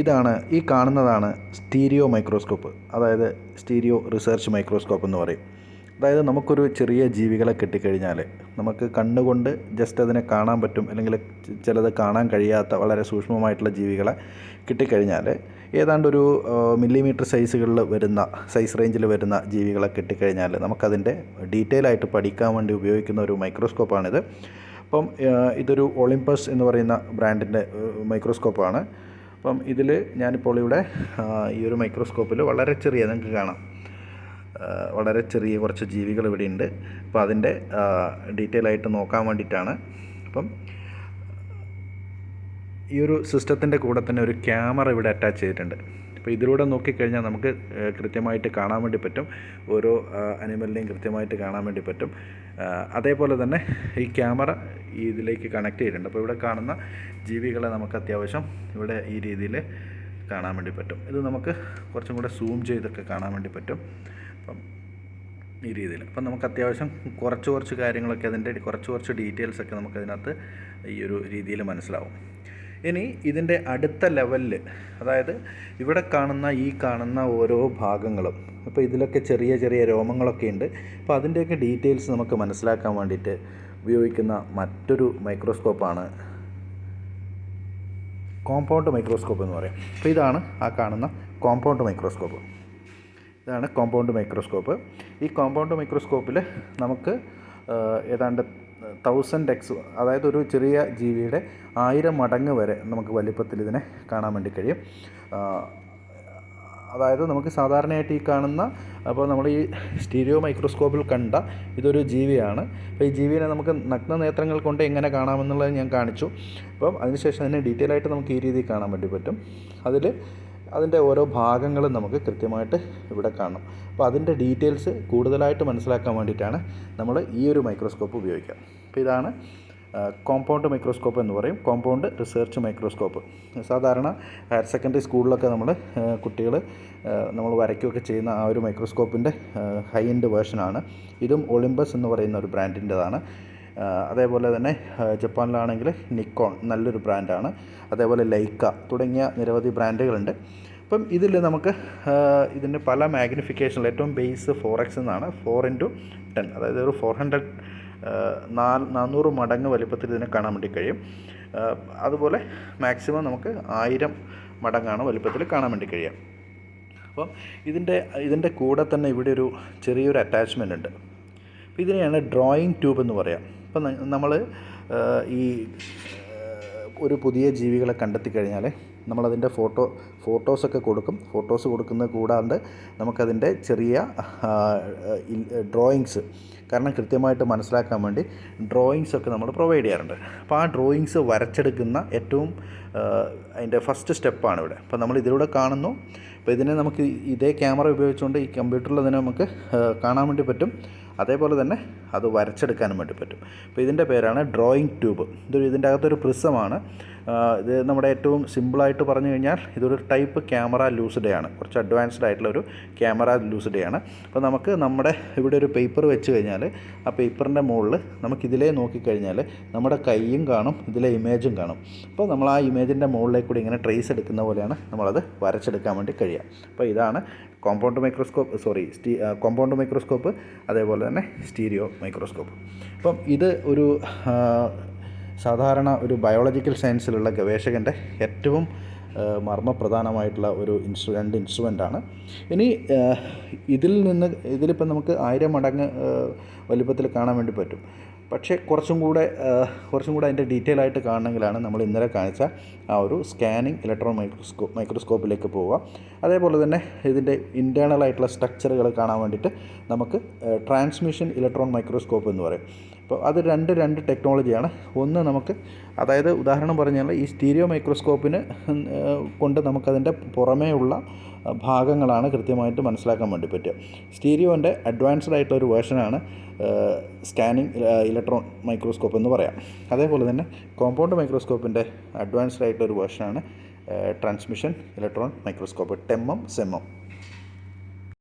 ഇതാണ് ഈ കാണുന്നതാണ് സ്റ്റീരിയോ മൈക്രോസ്കോപ്പ് അതായത് സ്റ്റീരിയോ റിസർച്ച് മൈക്രോസ്കോപ്പ് എന്ന് പറയും. അതായത് നമുക്കൊരു ചെറിയ ജീവികളെ കിട്ടിക്കഴിഞ്ഞാൽ നമുക്ക് കണ്ണുകൊണ്ട് ജസ്റ്റ് അതിനെ കാണാൻ പറ്റും അല്ലെങ്കിൽ ചിലത് കാണാൻ കഴിയാത്ത വളരെ സൂക്ഷ്മമായിട്ടുള്ള ജീവികളെ കിട്ടിക്കഴിഞ്ഞാൽ ഏതാണ്ട് ഒരു മില്ലിമീറ്റർ സൈസുകളിൽ വരുന്ന സൈസ് റേഞ്ചിൽ വരുന്ന ജീവികളെ കിട്ടിക്കഴിഞ്ഞാൽ നമുക്കതിന്റെ ഡീറ്റെയിൽ ആയിട്ട് പഠിക്കാൻ വേണ്ടി ഉപയോഗിക്കുന്ന ഒരു മൈക്രോസ്കോപ്പാണിത്. അപ്പം ഇതൊരു ഒളിമ്പസ് എന്ന് പറയുന്ന ബ്രാൻഡിന്റെ മൈക്രോസ്കോപ്പാണ്. അപ്പം ഇതിൽ ഞാനിപ്പോൾ ഇവിടെ ഈ ഒരു മൈക്രോസ്കോപ്പിൽ വളരെ ചെറിയ നിങ്ങൾക്ക് കാണാം. വളരെ ചെറിയ കുറച്ച് ജീവികൾ ഇവിടെ ഉണ്ട്. അപ്പോൾ അതിന്റെ ഡീറ്റെയിൽ ആയിട്ട് നോക്കാൻ വേണ്ടിയിട്ടാണ്. അപ്പം ഈ ഒരു സിസ്റ്റത്തിന്റെ കൂടെ തന്നെ ഒരു ക്യാമറ ഇവിടെ അറ്റാച്ച് ചെയ്തിട്ടുണ്ട്. അപ്പോൾ ഇതിലൂടെ നോക്കിക്കഴിഞ്ഞാൽ നമുക്ക് കൃത്യമായിട്ട് കാണാൻ വേണ്ടി പറ്റും. ഓരോ അനിമലിനെയും കൃത്യമായിട്ട് കാണാൻ വേണ്ടി പറ്റും. അതേപോലെ തന്നെ ഈ ക്യാമറ ഇതിലേക്ക് കണക്ട് ചെയ്തിട്ടുണ്ട്. അപ്പോൾ ഇവിടെ കാണുന്ന ജീവികളെ നമുക്ക് അത്യാവശ്യം ഇവിടെ ഈ രീതിയിൽ കാണാൻ വേണ്ടി പറ്റും. ഇത് നമുക്ക് കുറച്ചും കൂടെ സൂം ചെയ്തൊക്കെ കാണാൻ വേണ്ടി പറ്റും. അപ്പം ഈ രീതിയിൽ. അപ്പം നമുക്ക് അത്യാവശ്യം കുറച്ച് കുറച്ച് കാര്യങ്ങളൊക്കെ അതിന്റെ കുറച്ച് കുറച്ച് ഡീറ്റെയിൽസ് ഒക്കെ നമുക്ക് അതിനകത്ത് ഈ ഒരു രീതിയിൽ മനസ്സിലാവും. ഇനി ഇതിന്റെ അടുത്ത ലെവലിൽ അതായത് ഇവിടെ കാണുന്ന ഈ കാണുന്ന ഓരോ ഭാഗങ്ങളും അപ്പോൾ ഇതിലൊക്കെ ചെറിയ ചെറിയ രോമങ്ങളൊക്കെ ഉണ്ട്. അപ്പോൾ അതിന്റെയൊക്കെ ഡീറ്റെയിൽസ് നമുക്ക് മനസ്സിലാക്കാൻ വേണ്ടിയിട്ട് ഉപയോഗിക്കുന്ന മറ്റൊരു മൈക്രോസ്കോപ്പാണ് കോമ്പൗണ്ട് മൈക്രോസ്കോപ്പ് എന്ന് പറയും. അപ്പോൾ ഇതാണ് ആ കാണുന്ന കോമ്പൗണ്ട് മൈക്രോസ്കോപ്പ്. ഇതാണ് കോമ്പൗണ്ട് മൈക്രോസ്കോപ്പ്. ഈ കോമ്പൗണ്ട് മൈക്രോസ്കോപ്പിൽ നമുക്ക് ഏതാണ്ട് തൗസൻഡ് എക്സ് അതായത് ഒരു ചെറിയ ജീവിയുടെ ആയിരം മടങ്ങ് വരെ നമുക്ക് വലിപ്പത്തിൽ ഇതിനെ കാണാൻ വേണ്ടി കഴിയും. അതായത് നമുക്ക് സാധാരണയായിട്ട് ഈ കാണുന്ന അപ്പോൾ നമ്മൾ ഈ സ്റ്റീരിയോ മൈക്രോസ്കോപ്പിൽ കണ്ട ഇതൊരു ജീവിയാണ്. അപ്പോൾ ഈ ജീവിനെ നമുക്ക് നഗ്ന നേത്രങ്ങൾ കൊണ്ട് എങ്ങനെ കാണാമെന്നുള്ളത് ഞാൻ കാണിച്ചു. അപ്പം അതിനുശേഷം അതിനെ ഡീറ്റെയിൽ ആയിട്ട് നമുക്ക് ഈ രീതിയിൽ കാണാൻ വേണ്ടി പറ്റും. അതിൽ അതിന്റെ ഓരോ ഭാഗങ്ങളും നമുക്ക് കൃത്യമായിട്ട് ഇവിടെ കാണാം. അപ്പോൾ അതിന്റെ ഡീറ്റെയിൽസ് കൂടുതലായിട്ട് മനസ്സിലാക്കാൻ വേണ്ടിയിട്ടാണ് നമ്മൾ ഈ ഒരു മൈക്രോസ്കോപ്പ് ഉപയോഗിക്കുക. അപ്പോൾ ഇതാണ് കോമ്പൗണ്ട് മൈക്രോസ്കോപ്പ് എന്ന് പറയും. കോമ്പൗണ്ട് റിസർച്ച് മൈക്രോസ്കോപ്പ് സാധാരണ ഹയർ സെക്കൻഡറി സ്കൂളിലൊക്കെ നമ്മൾ കുട്ടികൾ നമ്മൾ വരയ്ക്കുകയൊക്കെ ചെയ്യുന്ന ആ ഒരു മൈക്രോസ്കോപ്പിന്റെ ഹൈ എൻഡ് വേർഷനാണ് ഇതും ഒളിമ്പസ് എന്ന് പറയുന്ന ഒരു ബ്രാൻഡിന്റെതാണ് അതേപോലെ തന്നെ ജപ്പാനിലാണെങ്കിൽ നിക്കോൺ നല്ലൊരു ബ്രാൻഡാണ് അതേപോലെ ലൈക്ക തുടങ്ങിയ നിരവധി ബ്രാൻഡുകളുണ്ട് അപ്പം ഇതിൽ നമുക്ക് ഇതിന്റെ പല മാഗ്നിഫിക്കേഷനിൽ ഏറ്റവും ബേസ് ഫോർ എക്സ് എന്നാണ്. ഫോർ ഇന്റു ടെൻ അതായത് ഒരു ഫോർ ഹൺഡ്രഡ് നാനൂറ് മടങ്ങ് വലിപ്പത്തിൽ ഇതിനെ കാണാൻ വേണ്ടി കഴിയും. അതുപോലെ മാക്സിമം നമുക്ക് ആയിരം മടങ്ങാണ് വലിപ്പത്തിൽ കാണാൻ വേണ്ടി കഴിയുക. അപ്പം ഇതിന്റെ ഇതിന്റെ കൂടെ തന്നെ ഇവിടെ ഒരു ചെറിയൊരു അറ്റാച്ച്മെന്റ് ഉണ്ട്. അപ്പോൾ ഇതിനെയാണ് ഡ്രോയിങ് ട്യൂബ് എന്ന് പറയാം. അപ്പം നമ്മൾ ഈ ഒരു പുതിയ ജീവികളെ കണ്ടെത്തി കഴിഞ്ഞാൽ നമ്മളതിന്റെ ഫോട്ടോ ഫോട്ടോസൊക്കെ കൊടുക്കും. ഫോട്ടോസ് കൊടുക്കുന്നത് കൂടാണ്ട് നമുക്കതിന്റെ ചെറിയ ഡ്രോയിങ്സ് കാരണം കൃത്യമായിട്ട് മനസ്സിലാക്കാൻ വേണ്ടി ഡ്രോയിങ്സൊക്കെ നമ്മൾ പ്രൊവൈഡ് ചെയ്യാറുണ്ട്. അപ്പോൾ ആ ഡ്രോയിങ്സ് വരച്ചെടുക്കുന്ന ഏറ്റവും അതിന്റെ ഫസ്റ്റ് സ്റ്റെപ്പാണ് ഇവിടെ. അപ്പോൾ നമ്മൾ ഇതിലൂടെ കാണുന്നു. അപ്പോൾ ഇതിനെ നമുക്ക് ഇതേ ക്യാമറ ഉപയോഗിച്ചുകൊണ്ട് ഈ കമ്പ്യൂട്ടറിൽ തന്നെ നമുക്ക് കാണാൻ വേണ്ടി പറ്റും. അതേപോലെ തന്നെ അത് വരച്ചെടുക്കാനും വേണ്ടി പറ്റും. അപ്പോൾ ഇതിന്റെ പേരാണ് ഡ്രോയിങ് ട്യൂബ്. ഇതൊരു ഇതിന്റെ അകത്തൊരു പ്രിസമാണ്. ഇത് നമ്മുടെ ഏറ്റവും സിമ്പിളായിട്ട് പറഞ്ഞു കഴിഞ്ഞാൽ ഇതൊരു ടൈപ്പ് ക്യാമറ ലൂസിഡേ ആണ്. കുറച്ച് അഡ്വാൻസ്ഡ് ആയിട്ടുള്ള ഒരു ക്യാമറ ലൂസിഡേ ആണ്. അപ്പോൾ നമുക്ക് നമ്മുടെ ഇവിടെ ഒരു പേപ്പർ വെച്ച് കഴിഞ്ഞാൽ ആ പേപ്പറിന്റെ മുകളിൽ നമുക്കിതിലേ നോക്കിക്കഴിഞ്ഞാൽ നമ്മുടെ കൈയും കാണും ഇതിലെ ഇമേജും കാണും. അപ്പോൾ നമ്മൾ ആ ഇമേജിന്റെ മുകളിലേക്ക് കൂടി ഇങ്ങനെ ട്രേസ് എടുക്കുന്ന പോലെയാണ് നമ്മളത് വരച്ചെടുക്കാൻ വേണ്ടി കഴിയുക. അപ്പോൾ ഇതാണ് compound microscope sorry സ്റ്റീ compound microscope അതേപോലെ തന്നെ സ്റ്റീരിയോ. മൈക്രോസ്കോപ്പ് അപ്പം ഇത് ഒരു സാധാരണ ഒരു ബയോളജിക്കൽ സയൻസിലുള്ള ഗവേഷകന്റെ ഏറ്റവും മർമ്മപ്രധാനമായിട്ടുള്ള ഒരു ഇൻസ്ട്രു രണ്ട് ആണ്. ഇനി ഇതിൽ നിന്ന് ഇതിലിപ്പോൾ നമുക്ക് ആയിരം മടങ്ങ് വലിപ്പത്തിൽ കാണാൻ വേണ്ടി പറ്റും. പക്ഷേ കുറച്ചും കൂടെ കുറച്ചും കൂടെ അതിന്റെ ഡീറ്റെയിൽ ആയിട്ട് കാണണമെങ്കിലാണ് നമ്മൾ ഇന്നലെ കാണിച്ച ആ ഒരു സ്കാനിങ് ഇലക്ട്രോൺ മൈക്രോസ്കോ മൈക്രോസ്കോപ്പിലേക്ക് പോവുക. അതേപോലെ തന്നെ ഇതിന്റെ ഇന്റേർണൽ ആയിട്ടുള്ള സ്ട്രക്ചറുകൾ കാണാൻ വേണ്ടിയിട്ട് നമുക്ക് ട്രാൻസ്മിഷൻ ഇലക്ട്രോൺ മൈക്രോസ്കോപ്പ് എന്ന് പറയും. അപ്പോൾ അത് രണ്ട് രണ്ട് ടെക്നോളജിയാണ്. ഒന്ന് നമുക്ക് അതായത് ഉദാഹരണം പറഞ്ഞാൽ ഈ സ്റ്റീരിയോ മൈക്രോസ്കോപ്പിന് കൊണ്ട് നമുക്കതിന്റെ പുറമേ ഉള്ള ഭാഗങ്ങളാണ് കൃത്യമായിട്ട് മനസ്സിലാക്കാൻ വേണ്ടി പറ്റുക. സ്റ്റീരിയോന്റെ അഡ്വാൻസ്ഡ് ആയിട്ടുള്ള ഒരു വേർഷനാണ് സ്കാനിങ് ഇലക്ട്രോൺ മൈക്രോസ്കോപ്പ് എന്ന് പറയാം. അതേപോലെ തന്നെ കോമ്പൗണ്ട് മൈക്രോസ്കോപ്പിന്റെ അഡ്വാൻസ്ഡ് ആയിട്ടുള്ള ഒരു വേർഷനാണ് ട്രാൻസ്മിഷൻ ഇലക്ട്രോൺ മൈക്രോസ്കോപ്പ് ടെമ്മം സെമ്മം.